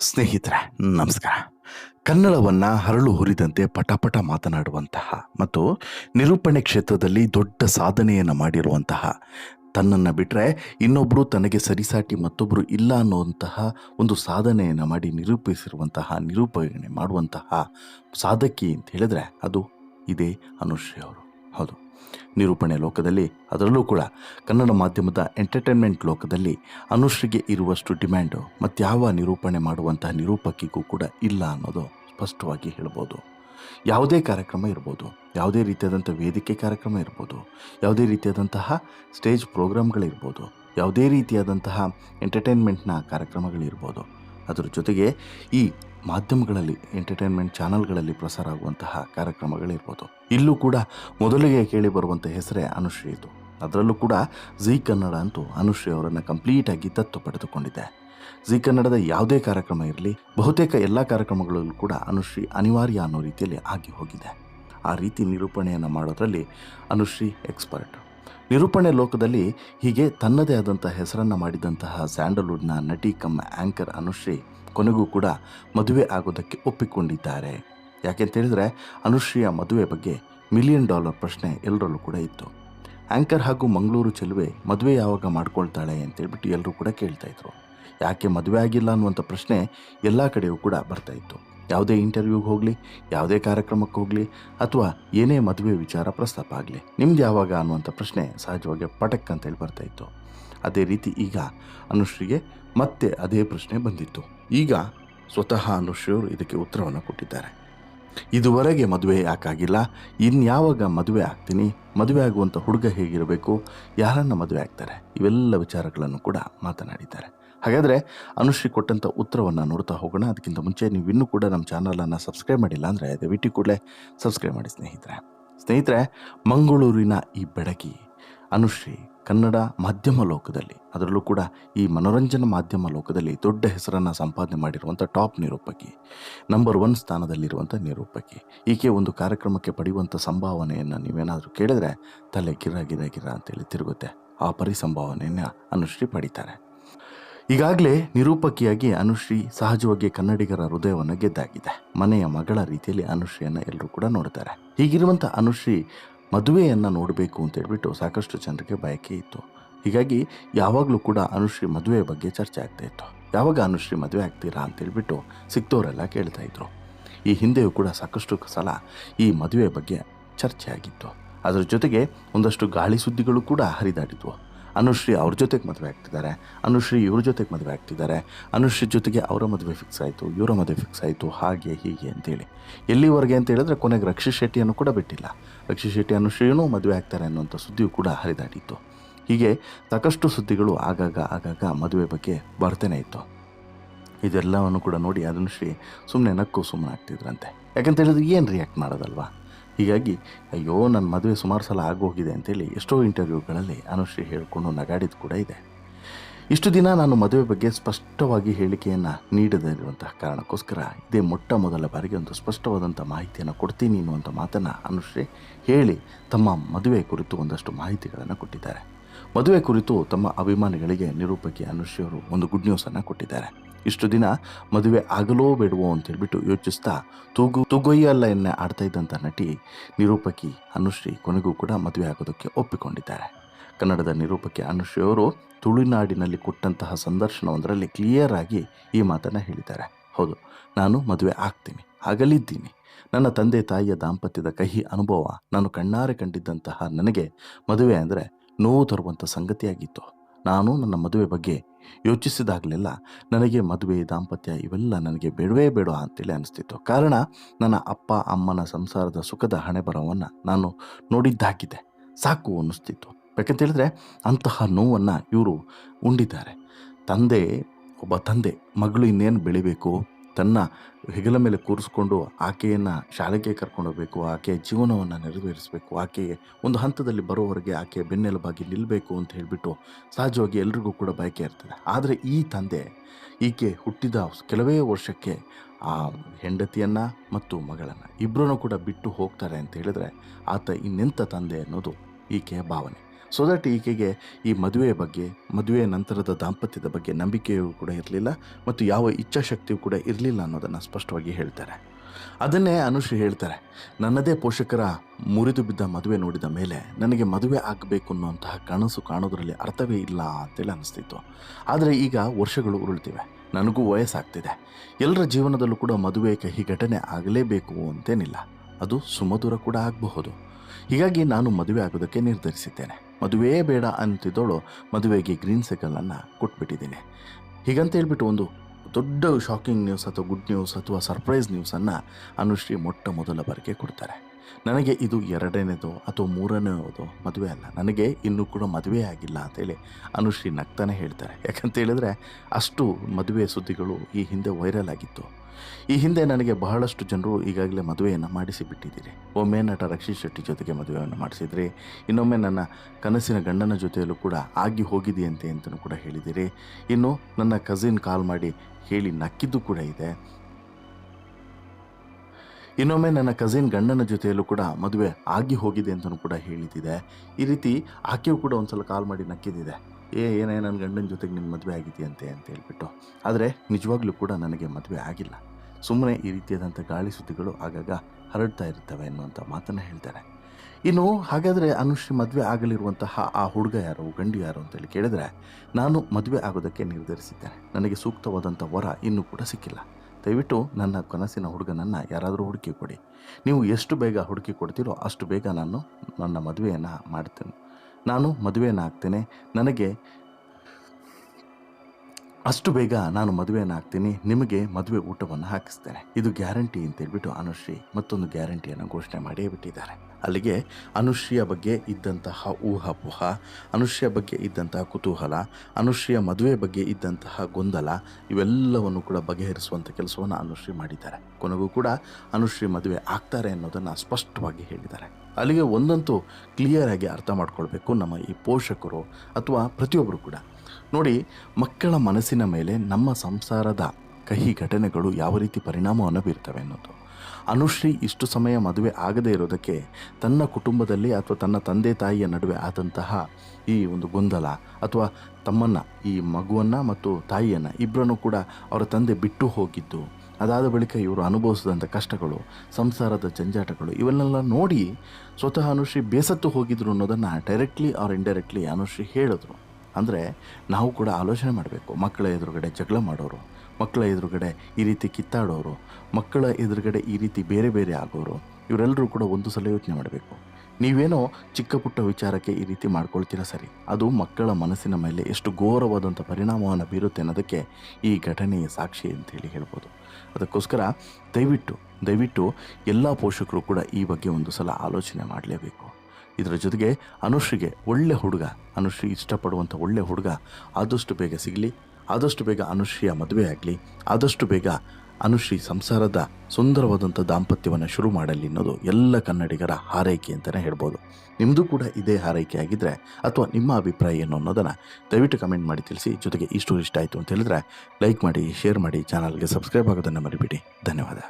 ಸ್ನೇಹಿತರೆ, ನಮಸ್ಕಾರ. ಕನ್ನಡವನ್ನು ಹರಳು ಹುರಿದಂತೆ ಪಟಪಟ ಮಾತನಾಡುವಂತಹ ಮತ್ತು ನಿರೂಪಣೆ ಕ್ಷೇತ್ರದಲ್ಲಿ ದೊಡ್ಡ ಸಾಧನೆಯನ್ನು ಮಾಡಿರುವಂತಹ ತನ್ನನ್ನು ಬಿಟ್ಟರೆ ಇನ್ನೊಬ್ಬರು ತನಗೆ ಸರಿಸಾಟಿ ಮತ್ತೊಬ್ಬರು ಇಲ್ಲ ಅನ್ನುವಂತಹ ಒಂದು ಸಾಧನೆಯನ್ನು ಮಾಡಿ ನಿರೂಪಿಸಿರುವಂತಹ, ನಿರೂಪಣೆ ಮಾಡುವಂತಹ ಸಾಧಕಿ ಅಂತ ಹೇಳಿದ್ರೆ ಅದು ಇದೇ ಅನುಶ್ರೀ ಅವರು. ಹೌದು. ನಿರೂಪಣೆ ಲೋಕದಲ್ಲಿ, ಅದರಲ್ಲೂ ಕೂಡ ಕನ್ನಡ ಮಾಧ್ಯಮದ ಎಂಟರ್ಟೈನ್ಮೆಂಟ್ ಲೋಕದಲ್ಲಿ ಅನುಶ್ರೀಗೆ ಇರುವಷ್ಟು ಡಿಮ್ಯಾಂಡು, ಮತ್ಯಾವ ನಿರೂಪಣೆ ಮಾಡುವಂತಹ ನಿರೂಪಕಿಗೂ ಕೂಡ ಇಲ್ಲ ಅನ್ನೋದು ಸ್ಪಷ್ಟವಾಗಿ ಹೇಳ್ಬೋದು. ಯಾವುದೇ ಕಾರ್ಯಕ್ರಮ ಇರ್ಬೋದು, ಯಾವುದೇ ರೀತಿಯಾದಂಥ ವೇದಿಕೆ ಕಾರ್ಯಕ್ರಮ ಇರ್ಬೋದು, ಯಾವುದೇ ರೀತಿಯಾದಂತಹ ಸ್ಟೇಜ್ ಪ್ರೋಗ್ರಾಮ್ಗಳಿರ್ಬೋದು, ಯಾವುದೇ ರೀತಿಯಾದಂತಹ ಎಂಟರ್ಟೈನ್ಮೆಂಟ್ನ ಕಾರ್ಯಕ್ರಮಗಳಿರ್ಬೋದು ಅದರ ಜೊತೆಗೆ ಈ ಮಾಧ್ಯಮಗಳಲ್ಲಿ ಎಂಟರ್ಟೈನ್ಮೆಂಟ್ ಚಾನಲ್ಗಳಲ್ಲಿ ಪ್ರಸಾರ ಆಗುವಂತಹ ಕಾರ್ಯಕ್ರಮಗಳಿರ್ಬೋದು. ಇಲ್ಲೂ ಕೂಡ ಮೊದಲಿಗೆ ಕೇಳಿ ಬರುವಂಥ ಹೆಸರೇ ಅನುಶ್ರೀ ಇದು. ಅದರಲ್ಲೂ ಕೂಡ ಜಿ ಕನ್ನಡ ಅಂತೂ ಅನುಶ್ರೀ ಅವರನ್ನು ಕಂಪ್ಲೀಟಾಗಿ ದತ್ತು ಪಡೆದುಕೊಂಡಿದೆ. ಜಿ ಕನ್ನಡದ ಯಾವುದೇ ಕಾರ್ಯಕ್ರಮ ಇರಲಿ, ಬಹುತೇಕ ಎಲ್ಲ ಕಾರ್ಯಕ್ರಮಗಳಲ್ಲೂ ಕೂಡ ಅನುಶ್ರೀ ಅನಿವಾರ್ಯ ಅನ್ನೋ ರೀತಿಯಲ್ಲಿ ಆಗಿ ಹೋಗಿದೆ. ಆ ರೀತಿ ನಿರೂಪಣೆಯನ್ನು ಮಾಡೋದರಲ್ಲಿ ಅನುಶ್ರೀ ಎಕ್ಸ್ಪರ್ಟ್ ನಿರೂಪಣೆ ಲೋಕದಲ್ಲಿ ಹೀಗೆ ತನ್ನದೇ ಆದಂಥ ಹೆಸರನ್ನು ಮಾಡಿದಂತಹ ಸ್ಯಾಂಡಲ್ವುಡ್ನ ನಟಿ ಕಮ್ಮ ಆ್ಯಂಕರ್ ಅನುಶ್ರೀ ಕೊನೆಗೂ ಕೂಡ ಮದುವೆ ಆಗೋದಕ್ಕೆ ಒಪ್ಪಿಕೊಂಡಿದ್ದಾರೆ. ಯಾಕೆಂತ ಹೇಳಿದ್ರೆ ಅನುಶ್ರೀಯ ಮದುವೆ ಬಗ್ಗೆ ಮಿಲಿಯನ್ ಡಾಲರ್ ಪ್ರಶ್ನೆ ಎಲ್ಲರಲ್ಲೂ ಕೂಡ ಇತ್ತು. ಆ್ಯಂಕರ್ ಹಾಗೂ ಮಂಗಳೂರು ಚೆಲುವೆ ಮದುವೆ ಯಾವಾಗ ಮಾಡ್ಕೊಳ್ತಾಳೆ ಅಂತೇಳ್ಬಿಟ್ಟು ಎಲ್ಲರೂ ಕೂಡ ಕೇಳ್ತಾ ಇದ್ರು. ಯಾಕೆ ಮದುವೆ ಆಗಿಲ್ಲ ಅನ್ನುವಂಥ ಪ್ರಶ್ನೆ ಎಲ್ಲ ಕಡೆಯೂ ಕೂಡ ಬರ್ತಾ ಇತ್ತು. ಯಾವುದೇ ಇಂಟರ್ವ್ಯೂಗೆ ಹೋಗಲಿ, ಯಾವುದೇ ಕಾರ್ಯಕ್ರಮಕ್ಕೆ ಹೋಗಲಿ, ಅಥವಾ ಏನೇ ಮದುವೆ ವಿಚಾರ ಪ್ರಸ್ತಾಪ ಆಗಲಿ ನಿಮ್ದು ಯಾವಾಗ ಅನ್ನುವಂಥ ಪ್ರಶ್ನೆ ಸಹಜವಾಗಿ ಪಟಕ್ ಅಂತೇಳಿ ಬರ್ತಾ ಇತ್ತು. ಅದೇ ರೀತಿ ಈಗ ಅನುಶ್ರೀಗೆ ಮತ್ತೆ ಅದೇ ಪ್ರಶ್ನೆ ಬಂದಿತ್ತು. ಈಗ ಸ್ವತಃ ಅನುಶ್ರೀಯವರು ಇದಕ್ಕೆ ಉತ್ತರವನ್ನು ಕೊಟ್ಟಿದ್ದಾರೆ. ಇದುವರೆಗೆ ಮದುವೆ ಯಾಕಾಗಿಲ್ಲ, ಇನ್ಯಾವಾಗ ಮದುವೆ ಆಗ್ತೀನಿ, ಮದುವೆ ಆಗುವಂಥ ಹುಡುಗ ಹೇಗಿರಬೇಕು, ಯಾರನ್ನು ಮದುವೆ ಆಗ್ತಾರೆ, ಇವೆಲ್ಲ ವಿಚಾರಗಳನ್ನು ಕೂಡ ಮಾತನಾಡಿದ್ದಾರೆ. ಹಾಗಾದರೆ ಅನುಶ್ರೀ ಕೊಟ್ಟಂಥ ಉತ್ತರವನ್ನು ನೋಡ್ತಾ ಹೋಗೋಣ. ಅದಕ್ಕಿಂತ ಮುಂಚೆ ನೀವು ಇನ್ನೂ ಕೂಡ ನಮ್ಮ ಚಾನಲನ್ನು ಸಬ್ಸ್ಕ್ರೈಬ್ ಮಾಡಿಲ್ಲ ಅಂದರೆ ದಯವಿಟ್ಟು ಕೂಡಲೇ ಸಬ್ಸ್ಕ್ರೈಬ್ ಮಾಡಿ ಸ್ನೇಹಿತರೆ. ಸ್ನೇಹಿತರೆ, ಮಂಗಳೂರಿನ ಈ ಬೆಡಗಿ, ಅನುಶ್ರೀ ಕನ್ನಡ ಮಾಧ್ಯಮ ಲೋಕದಲ್ಲಿ, ಅದರಲ್ಲೂ ಕೂಡ ಈ ಮನೋರಂಜನಾ ಮಾಧ್ಯಮ ಲೋಕದಲ್ಲಿ ದೊಡ್ಡ ಹೆಸರನ್ನು ಸಂಪಾದನೆ ಮಾಡಿರುವಂಥ ಟಾಪ್ ನಿರೂಪಕಿ ನಂಬರ್ ಒನ್ ಸ್ಥಾನದಲ್ಲಿರುವಂಥ ನಿರೂಪಕಿ. ಈಕೆ ಒಂದು ಕಾರ್ಯಕ್ರಮಕ್ಕೆ ಪಡೆಯುವಂಥ ಸಂಭಾವನೆಯನ್ನು ನೀವೇನಾದರೂ ಕೇಳಿದ್ರೆ ತಲೆ ಗಿರ ಗಿರ ಗಿರ ಅಂತೇಳಿ ತಿರುಗುತ್ತೆ. ಆ ಪರಿಸಂಭಾವನೆಯನ್ನು ಅನುಶ್ರೀ ಪಡಿತಾರೆ. ಈಗಾಗಲೇ ನಿರೂಪಕಿಯಾಗಿ ಅನುಶ್ರೀ ಸಹಜವಾಗಿ ಕನ್ನಡಿಗರ ಹೃದಯವನ್ನು ಗೆದ್ದಾಗಿದೆ. ಮನೆಯ ಮಗಳ ರೀತಿಯಲ್ಲಿ ಅನುಶ್ರೀಯನ್ನು ಎಲ್ಲರೂ ಕೂಡ ನೋಡ್ತಾರೆ. ಹೀಗಿರುವಂಥ ಅನುಶ್ರೀ ಮದುವೆಯನ್ನು ನೋಡಬೇಕು ಅಂತ ಹೇಳ್ಬಿಟ್ಟು ಸಾಕಷ್ಟು ಜನರಿಗೆ ಬಯಕೆ ಇತ್ತು. ಹೀಗಾಗಿ ಯಾವಾಗಲೂ ಕೂಡ ಅನುಶ್ರೀ ಮದುವೆ ಬಗ್ಗೆ ಚರ್ಚೆ ಆಗ್ತಾ ಇತ್ತು. ಯಾವಾಗ ಅನುಶ್ರೀ ಮದುವೆ ಆಗ್ತೀರಾ ಅಂತ ಹೇಳಿಬಿಟ್ಟು ಸಿಕ್ತವರೆಲ್ಲ ಕೇಳ್ತಾ ಇದ್ರು. ಈ ಹಿಂದೆಯೂ ಕೂಡ ಸಾಕಷ್ಟು ಸಲ ಈ ಮದುವೆ ಬಗ್ಗೆ ಚರ್ಚೆ ಆಗಿತ್ತು. ಅದರ ಜೊತೆಗೆ ಒಂದಷ್ಟು ಗಾಳಿ ಸುದ್ದಿಗಳು ಕೂಡ ಹರಿದಾಡಿದ್ವು. ಅನುಶ್ರೀ ಅವ್ರ ಜೊತೆಗೆ ಮದುವೆ ಆಗ್ತಿದ್ದಾರೆ. ಅನುಶ್ರೀ ಇವ್ರ ಜೊತೆಗೆ ಮದುವೆ ಆಗ್ತಿದ್ದಾರೆ. ಅನುಶ್ರೀ ಜೊತೆಗೆ ಅವರ ಮದುವೆ ಫಿಕ್ಸ್ ಆಯಿತು, ಇವರ ಮದುವೆ ಫಿಕ್ಸ್ ಆಯಿತು, ಹಾಗೆ ಹೀಗೆ ಅಂತೇಳಿ. ಎಲ್ಲಿವರೆಗೆ ಅಂತ ಹೇಳಿದ್ರೆ ಕೊನೆಗೆ ರಕ್ಷಿತ್ ಶೆಟ್ಟಿಯನ್ನು ಕೂಡ ಬಿಟ್ಟಿಲ್ಲ. ರಕ್ಷಿತ್ ಶೆಟ್ಟಿ ಅನುಶ್ರೀಯೂ ಮದುವೆ ಆಗ್ತಾರೆ ಅನ್ನುವಂಥ ಸುದ್ದಿಯು ಕೂಡ ಹರಿದಾಡಿತ್ತು. ಹೀಗೆ ಸಾಕಷ್ಟು ಸುದ್ದಿಗಳು ಆಗಾಗ ಆಗಾಗ ಮದುವೆ ಬಗ್ಗೆ ಬರ್ತಾನೆ ಇತ್ತು. ಇದೆಲ್ಲವನ್ನು ಕೂಡ ನೋಡಿ ಅನುಶ್ರೀ ಸುಮ್ಮನೆ ನಕ್ಕು ಸುಮ್ಮನೆ ಆಗ್ತಿದ್ರಂತೆ ಯಾಕಂತ ಹೇಳಿದ್ರೆ ಏನು ರಿಯಾಕ್ಟ್ ಮಾಡೋದಲ್ವಾ? ಹೀಗಾಗಿ, ಅಯ್ಯೋ ನನ್ನ ಮದುವೆ ಸುಮಾರು ಸಲ ಆಗೋಗಿದೆ ಅಂತೇಳಿ ಎಷ್ಟೋ ಇಂಟರ್ವ್ಯೂಗಳಲ್ಲಿ ಅನುಶ್ರೀ ಹೇಳಿಕೊಂಡು ನಗಾಡಿದ ಕೂಡ ಇದೆ. ಇಷ್ಟು ದಿನ ನಾನು ಮದುವೆ ಬಗ್ಗೆ ಸ್ಪಷ್ಟವಾಗಿ ಹೇಳಿಕೆಯನ್ನು ನೀಡದೇ ಇರುವಂತಹ ಕಾರಣಕ್ಕೋಸ್ಕರ ಇದೇ ಮೊಟ್ಟ ಮೊದಲ ಬಾರಿಗೆ ಒಂದು ಸ್ಪಷ್ಟವಾದಂಥ ಮಾಹಿತಿಯನ್ನು ಕೊಡ್ತೀನಿ ಅನ್ನುವಂಥ ಮಾತನ್ನು ಅನುಶ್ರೀ ಹೇಳಿ ತಮ್ಮ ಮದುವೆ ಕುರಿತು ಒಂದಷ್ಟು ಮಾಹಿತಿಗಳನ್ನು ಕೊಟ್ಟಿದ್ದಾರೆ. ಮದುವೆ ಕುರಿತು ತಮ್ಮ ಅಭಿಮಾನಿಗಳಿಗೆ ನಿರೂಪಕಿ ಅನುಶ್ರೀ ಅವರು ಒಂದು ಗುಡ್ ನ್ಯೂಸನ್ನು ಕೊಟ್ಟಿದ್ದಾರೆ. ಇಷ್ಟು ದಿನ ಮದುವೆ ಆಗಲೋ ಬೇಡವೋ ಅಂತ ಹೇಳ್ಬಿಟ್ಟು ಯೋಚಿಸ್ತಾ ತೂಗು ತುಗೊಯ್ಯಲ್ಲ ಎನ್ನೆ ಆಡ್ತಾ ಇದ್ದಂಥ ನಟಿ ನಿರೂಪಕಿ ಅನುಶ್ರೀ ಕೊನೆಗೂ ಕೂಡ ಮದುವೆ ಆಗೋದಕ್ಕೆ ಒಪ್ಪಿಕೊಂಡಿದ್ದಾರೆ. ಕನ್ನಡದ ನಿರೂಪಕಿ ಅನುಶ್ರೀ ಅವರು ತುಳುನಾಡಿನಲ್ಲಿ ಕೊಟ್ಟಂತಹ ಸಂದರ್ಶನವೊಂದರಲ್ಲಿ ಕ್ಲಿಯರ್ ಆಗಿ ಈ ಮಾತನ್ನು ಹೇಳಿದ್ದಾರೆ. ಹೌದು, ನಾನು ಮದುವೆ ಆಗ್ತೀನಿ, ಆಗಲಿದ್ದೀನಿ. ನನ್ನ ತಂದೆ ತಾಯಿಯ ದಾಂಪತ್ಯದ ಕಹಿ ಅನುಭವ ನಾನು ಕಣ್ಣಾರೆ ಕಂಡಿದ್ದಂತಹ ನನಗೆ ಮದುವೆ ಅಂದರೆ ನೋವು ತರುವಂಥ ಸಂಗತಿಯಾಗಿತ್ತು. ನಾನು ನನ್ನ ಮದುವೆ ಬಗ್ಗೆ ಯೋಚಿಸಿದಾಗಲೆಲ್ಲ ನನಗೆ ಮದುವೆ, ದಾಂಪತ್ಯ ಇವೆಲ್ಲ ನನಗೆ ಬೇಡವೇ ಬೇಡ ಅಂತೇಳಿ ಅನಿಸ್ತಿತ್ತು. ಕಾರಣ ನನ್ನ ಅಪ್ಪ, ಅಮ್ಮನ ಸಂಸಾರದ ಸುಖದ ಹಣೆಬರವನ್ನು ನಾನು ನೋಡಿದ್ದಾಗಿದೆ. ಸಾಕು ಅನ್ನಿಸ್ತಿತ್ತು. ಯಾಕಂತ ಹೇಳಿದ್ರೆ ಅಂತಹ ನೋವನ್ನು ಇವರು ಉಂಡಿದ್ದಾರೆ. ತಂದೆ, ಒಬ್ಬ ತಂದೆ, ಮಗಳು ಇನ್ನೇನು ಬೆಳಿಬೇಕು? ತನ್ನ ಹೆಗಲ ಮೇಲೆ ಕೂರಿಸ್ಕೊಂಡು ಆಕೆಯನ್ನು ಶಾಲೆಗೆ ಕರ್ಕೊಂಡು ಹೋಗಬೇಕು, ಆಕೆಯ ಜೀವನವನ್ನು ನೆರವೇರಿಸಬೇಕು ಆಕೆಗೆ ಒಂದು ಹಂತದಲ್ಲಿ ಬರೋವರೆಗೆ ಆಕೆಯ ಬೆನ್ನೆಲುಬಾಗಿ ನಿಲ್ಲಬೇಕು ಅಂತ ಹೇಳಿಬಿಟ್ಟು ಸಹಜವಾಗಿ ಎಲ್ರಿಗೂ ಕೂಡ ಬಯಕೆ ಇರ್ತದೆ. ಆದರೆ ಈ ತಂದೆ ಈಕೆ ಹುಟ್ಟಿದ ಕೆಲವೇ ವರ್ಷಕ್ಕೆ ಆ ಹೆಂಡತಿಯನ್ನು ಮತ್ತು ಮಗಳನ್ನು ಇಬ್ಬರನ್ನು ಕೂಡ ಬಿಟ್ಟು ಹೋಗ್ತಾರೆ ಅಂತ ಹೇಳಿದ್ರೆ ಆತ ಇನ್ನೆಂಥ ತಂದೆ ಅನ್ನೋದು ಈಕೆಯ ಭಾವನೆ. ಸೊ ದಟ್ ಈಕೆಗೆ ಈ ಮದುವೆಯ ಬಗ್ಗೆ, ಮದುವೆಯ ನಂತರದ ದಾಂಪತ್ಯದ ಬಗ್ಗೆ ನಂಬಿಕೆಯೂ ಕೂಡ ಇರಲಿಲ್ಲ ಮತ್ತು ಯಾವ ಇಚ್ಛಾಶಕ್ತಿಯೂ ಕೂಡ ಇರಲಿಲ್ಲ ಅನ್ನೋದನ್ನು ಸ್ಪಷ್ಟವಾಗಿ ಹೇಳ್ತಾರೆ. ಅದನ್ನೇ ಅನುಶ್ರೀ ಹೇಳ್ತಾರೆ, ನನ್ನದೇ ಪೋಷಕರ ಮುರಿದು ಬಿದ್ದ ಮದುವೆ ನೋಡಿದ ಮೇಲೆ ನನಗೆ ಮದುವೆ ಆಗಬೇಕು ಅನ್ನುವಂತಹ ಕನಸು ಕಾಣೋದರಲ್ಲಿ ಅರ್ಥವೇ ಇಲ್ಲ ಅಂತೇಳಿ ಅನಿಸ್ತಿತ್ತು. ಆದರೆ ಈಗ ವರ್ಷಗಳು ಉರುಳ್ತಿವೆ, ನನಗೂ ವಯಸ್ಸಾಗ್ತಿದೆ. ಎಲ್ಲರ ಜೀವನದಲ್ಲೂ ಕೂಡ ಮದುವೆ ಕಹಿ ಘಟನೆ ಆಗಲೇಬೇಕು ಅಂತೇನಿಲ್ಲ, ಅದು ಸುಮಧುರ ಕೂಡ ಆಗಬಹುದು. ಹೀಗಾಗಿ ನಾನು ಮದುವೆ ಆಗೋದಕ್ಕೆ ನಿರ್ಧರಿಸಿದ್ದೇನೆ. ಮದುವೆಯೇ ಬೇಡ ಅಂತಿದ್ದೋಳು ಮದುವೆಗೆ ಗ್ರೀನ್ ಸಿಗ್ನಲನ್ನು ಕೊಟ್ಬಿಟ್ಟಿದ್ದೀನಿ. ಹೀಗಂತ ಹೇಳ್ಬಿಟ್ಟು ಒಂದು ದೊಡ್ಡ ಶಾಕಿಂಗ್ ನ್ಯೂಸ್ ಅಥವಾ ಗುಡ್ ನ್ಯೂಸ್ ಅಥವಾ ಸರ್ಪ್ರೈಸ್ ನ್ಯೂಸನ್ನು ಅನುಶ್ರೀ ಮೊಟ್ಟ ಮೊದಲ ಬಾರಿಗೆ ಕೊಡ್ತಾರೆ. ನನಗೆ ಇದು ಎರಡನೇದು ಅಥವಾ ಮೂರನೇದು ಮದುವೆ ಅಲ್ಲ. ನನಗೆ ಇನ್ನೂ ಕೂಡ ಮದುವೆ ಆಗಿಲ್ಲ ಅಂತೇಳಿ ಅನುಶ್ರೀ ನಗ್ತಾನೆ ಹೇಳ್ತಾರೆ. ಯಾಕಂತ ಹೇಳಿದ್ರೆ ಅಷ್ಟು ಮದುವೆ ಸುದ್ದಿಗಳು ಈ ಹಿಂದೆ ವೈರಲ್ ಆಗಿತ್ತು. ಈ ಹಿಂದೆ ನನಗೆ ಬಹಳಷ್ಟು ಜನರು ಈಗಾಗಲೇ ಮದುವೆಯನ್ನು ಮಾಡಿಸಿ ಬಿಟ್ಟಿದ್ದೀರಿ ಒಮ್ಮೆ ನಟ ರಕ್ಷಿತ್ ಶೆಟ್ಟಿ ಜೊತೆಗೆ ಮದುವೆಯನ್ನು ಮಾಡಿಸಿದ್ರಿ. ಇನ್ನೊಮ್ಮೆ ನನ್ನ ಕನಸಿನ ಗಂಡನ ಜೊತೆಯಲ್ಲೂ ಕೂಡ ಆಗಿ ಹೋಗಿದೆಯಂತೆ ಅಂತಲೂ ಕೂಡ ಹೇಳಿದ್ದೀರಿ. ಇನ್ನು ನನ್ನ ಕಸಿನ್ ಕಾಲ್ ಮಾಡಿ ಹೇಳಿ ನಕ್ಕಿದ್ದು ಕೂಡ ಇದೆ. ಇನ್ನೊಮ್ಮೆ ನನ್ನ ಕಸಿನ್ ಗಂಡನ ಜೊತೆಯಲ್ಲೂ ಕೂಡ ಮದುವೆ ಆಗಿ ಹೋಗಿದೆ ಅಂತಲೂ ಕೂಡ ಹೇಳಿದ್ದಿದೆ ಈ ರೀತಿ ಆಕೆಯೂ ಕೂಡ ಒಂದ್ಸಲ ಕಾಲ್ ಮಾಡಿ ನಕ್ಕಿದ್ದಿದೆ ಏ, ಏನೇ ನನ್ನ ಗಂಡನ ಜೊತೆಗೆ ನಿನ್ನ ಮದುವೆ ಆಗಿದೆಯಂತೆ ಅಂತ ಹೇಳ್ಬಿಟ್ಟು. ಆದರೆ ನಿಜವಾಗ್ಲೂ ಕೂಡ ನನಗೆ ಮದುವೆ ಆಗಿಲ್ಲ. ಸುಮ್ಮನೆ ಈ ರೀತಿಯಾದಂಥ ಗಾಳಿ ಸುದ್ದಿಗಳು ಆಗಾಗ ಹರಡ್ತಾ ಇರ್ತವೆ ಅನ್ನುವಂಥ ಮಾತನ್ನು ಹೇಳ್ತಾರೆ ಇನ್ನು ಹಾಗಾದರೆ ಅನುಶ್ರೀ ಮದುವೆ ಆಗಲಿರುವಂತಹ ಆ ಹುಡುಗ ಯಾರು, ಗಂಡು ಯಾರು ಅಂತೇಳಿ ಕೇಳಿದ್ರೆ ನಾನು ಮದುವೆ ಆಗೋದಕ್ಕೆ ನಿರ್ಧರಿಸಿದ್ದೇನೆ. ನನಗೆ ಸೂಕ್ತವಾದಂಥ ವರ ಇನ್ನೂ ಕೂಡ ಸಿಕ್ಕಿಲ್ಲ. ದಯವಿಟ್ಟು ನನ್ನ ಕನಸಿನ ಹುಡುಗನನ್ನು ಯಾರಾದರೂ ಹುಡುಕಿ ಕೊಡಿ. ನೀವು ಎಷ್ಟು ಬೇಗ ಹುಡುಕಿ ಕೊಡ್ತೀರೋ ಅಷ್ಟು ಬೇಗ ನಾನು ನನ್ನ ಮದುವೆಯನ್ನು ಮಾಡ್ತೇನೆ. ನಾನು ಮದುವೆಯನ್ನು ಆಗ್ತೇನೆ. ನನಗೆ ಅಷ್ಟು ಬೇಗ ನಾನು ಮದುವೆಯನ್ನು ಹಾಕ್ತೀನಿ ನಿಮಗೆ ಮದುವೆ ಊಟವನ್ನು ಹಾಕಿಸ್ತೇನೆ. ಇದು ಗ್ಯಾರಂಟಿ ಅಂತ ಹೇಳ್ಬಿಟ್ಟು ಅನುಶ್ರೀ ಮತ್ತೊಂದು ಗ್ಯಾರಂಟಿಯನ್ನು ಘೋಷಣೆ ಮಾಡಿಯೇ ಬಿಟ್ಟಿದ್ದಾರೆ ಅಲ್ಲಿಗೆ ಅನುಶ್ರೀಯ ಬಗ್ಗೆ ಇದ್ದಂತಹ ಊಹಾಪೋಹ, ಅನುಶ್ರೀಯ ಬಗ್ಗೆ ಇದ್ದಂತಹ ಕುತೂಹಲ, ಅನುಶ್ರೀಯ ಮದುವೆ ಬಗ್ಗೆ ಇದ್ದಂತಹ ಗೊಂದಲ, ಇವೆಲ್ಲವನ್ನು ಕೂಡ ಬಗೆಹರಿಸುವಂಥ ಕೆಲಸವನ್ನು ಅನುಶ್ರೀ ಮಾಡಿದ್ದಾರೆ. ಕೊನೆಗೂ ಕೂಡ ಅನುಶ್ರೀ ಮದುವೆ ಆಗ್ತಾರೆ ಅನ್ನೋದನ್ನು ಸ್ಪಷ್ಟವಾಗಿ ಹೇಳಿದ್ದಾರೆ. ಅಲ್ಲಿಗೆ ಒಂದಂತೂ ಕ್ಲಿಯರ್ ಆಗಿ ಅರ್ಥ ಮಾಡ್ಕೊಳ್ಬೇಕು ನಮ್ಮ ಈ ಪೋಷಕರು ಅಥವಾ ಪ್ರತಿಯೊಬ್ಬರು ಕೂಡ. ನೋಡಿ, ಮಕ್ಕಳ ಮನಸ್ಸಿನ ಮೇಲೆ ನಮ್ಮ ಸಂಸಾರದ ಕಹಿ ಘಟನೆಗಳು ಯಾವ ರೀತಿ ಪರಿಣಾಮವನ್ನು ಬೀರ್ತವೆ ಅನ್ನೋದು. ಅನುಶ್ರೀ ಇಷ್ಟು ಸಮಯ ಮದುವೆ ಆಗದೇ ಇರೋದಕ್ಕೆ ತನ್ನ ಕುಟುಂಬದಲ್ಲಿ ಅಥವಾ ತನ್ನ ತಂದೆ ತಾಯಿಯ ನಡುವೆ ಆದಂತಹ ಈ ಒಂದು ಗೊಂದಲ ಅಥವಾ ತಮ್ಮನ್ನು, ಈ ಮಗುವನ್ನು ಮತ್ತು ತಾಯಿಯನ್ನು ಇಬ್ಬರನ್ನು ಕೂಡ ಅವರ ತಂದೆ ಬಿಟ್ಟು ಹೋಗಿದ್ದು, ಅದಾದ ಬಳಿಕ ಇವರು ಅನುಭವಿಸಿದಂಥ ಕಷ್ಟಗಳು, ಸಂಸಾರದ ಜಂಜಾಟಗಳು ಇವನ್ನೆಲ್ಲ ನೋಡಿ ಸ್ವತಃ ಅನುಶ್ರೀ ಬೇಸತ್ತು ಹೋಗಿದ್ರು ಅನ್ನೋದನ್ನು ಡೈರೆಕ್ಟ್ಲಿ ಆರ್ ಇಂಡೈರೆಕ್ಟ್ಲಿ ಅನುಶ್ರೀ ಹೇಳಿದ್ರು. ಅಂದರೆ ನಾವು ಕೂಡ ಆಲೋಚನೆ ಮಾಡಬೇಕು. ಮಕ್ಕಳ ಎದುರುಗಡೆ ಜಗಳ ಮಾಡೋರು, ಮಕ್ಕಳ ಎದುರುಗಡೆ ಈ ರೀತಿ ಕಿತ್ತಾಡೋರು, ಮಕ್ಕಳ ಎದುರುಗಡೆ ಈ ರೀತಿ ಬೇರೆ ಬೇರೆ ಆಗೋರು, ಇವರೆಲ್ಲರೂ ಕೂಡ ಒಂದು ಸಲ ಯೋಚನೆ ಮಾಡಬೇಕು. ನೀವೇನೋ ಚಿಕ್ಕ ಪುಟ್ಟ ವಿಚಾರಕ್ಕೆ ಈ ರೀತಿ ಮಾಡ್ಕೊಳ್ತೀರಾ ಸರಿ? ಅದು ಮಕ್ಕಳ ಮನಸ್ಸಿನ ಮೇಲೆ ಎಷ್ಟು ಘೋರವಾದಂಥ ಪರಿಣಾಮವನ್ನು ಬೀರುತ್ತೆ ಅನ್ನೋದಕ್ಕೆ ಈ ಘಟನೆಯ ಸಾಕ್ಷಿ ಅಂತ ಹೇಳಿ ಹೇಳ್ಬೋದು. ಅದಕ್ಕೋಸ್ಕರ ದಯವಿಟ್ಟು ದಯವಿಟ್ಟು ಎಲ್ಲ ಪೋಷಕರು ಕೂಡ ಈ ಬಗ್ಗೆ ಒಂದು ಸಲ ಆಲೋಚನೆ ಮಾಡಲೇಬೇಕು. ಇದರ ಜೊತೆಗೆ ಅನುಶ್ರೀಗೆ ಒಳ್ಳೆ ಹುಡುಗ. ಅನುಶ್ರೀ ಇಷ್ಟಪಡುವಂಥ ಒಳ್ಳೆ ಹುಡುಗ. ಆದಷ್ಟು ಬೇಗ ಸಿಗಲಿ, ಆದಷ್ಟು ಬೇಗ ಅನುಶ್ರೀಯ ಮದುವೆ ಆಗಲಿ, ಆದಷ್ಟು ಬೇಗ ಅನುಶ್ರೀ ಸಂಸಾರದ ಸುಂದರವಾದಂಥ ದಾಂಪತ್ಯವನ್ನು ಶುರು ಮಾಡಲಿ ಅನ್ನೋದು ಎಲ್ಲ ಕನ್ನಡಿಗರ ಹಾರೈಕೆ ಅಂತಲೇ ಹೇಳ್ಬೋದು. ನಿಮ್ಮದು ಕೂಡ ಇದೇ ಹಾರೈಕೆ ಆಗಿದ್ದರೆ ಅಥವಾ ನಿಮ್ಮ ಅಭಿಪ್ರಾಯ ಏನು ಅನ್ನೋದನ್ನು ದಯವಿಟ್ಟು ಕಮೆಂಟ್ ಮಾಡಿ ತಿಳಿಸಿ. ಜೊತೆಗೆ ಸ್ಟೋರಿ ಇಷ್ಟ ಆಯಿತು ಅಂತ ಹೇಳಿದ್ರೆ ಲೈಕ್ ಮಾಡಿ, ಶೇರ್ ಮಾಡಿ ಚಾನಲ್ಗೆ ಸಬ್ಸ್ಕ್ರೈಬ್ ಆಗೋದನ್ನು ಮರಿಬೇಡಿ. ಧನ್ಯವಾದ.